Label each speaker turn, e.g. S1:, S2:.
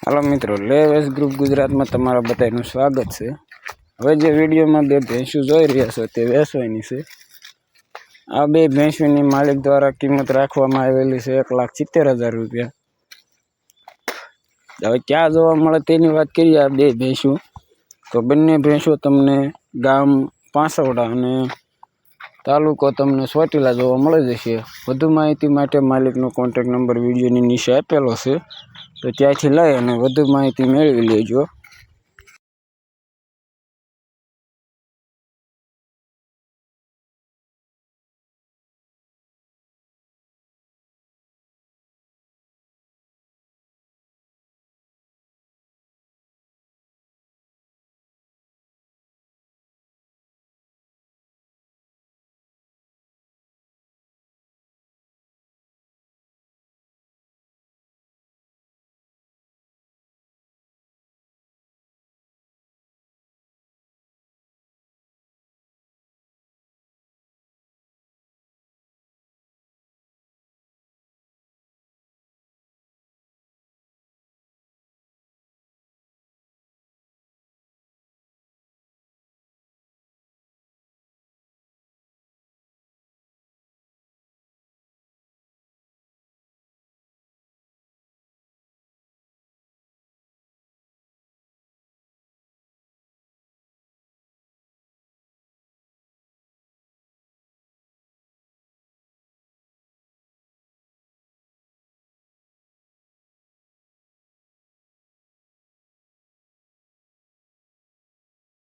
S1: હાલો મિત્રો, લેવેસ ગ્રુપ ગુજરાતમાં તમારા બધાનું સ્વાગત છે. હવે જે વિડીયોમાં બે ભેંસું જોઈ રહ્યા છો તે વેસવાઈની છે. આ બે ભેંસોની માલિક દ્વારા કિંમત રાખવામાં આવેલી છે એક લાખ સિત્તેર હજાર રૂપિયા. હવે ક્યાં જોવા મળે તેની વાત કરીએ આ બે ભેંસું. તો બંને ભેંસો તમને ગામ પાંસવડા અને તાલુકો તમને સોટીલા જોવા મળી જશે. વધુ માહિતી માટે માલિકનો કોન્ટેક નંબર વિડીયોની નીચે આપેલો છે. તો ત્યાંથી લઈ અને વધુ માહિતી મેળવી લેજો.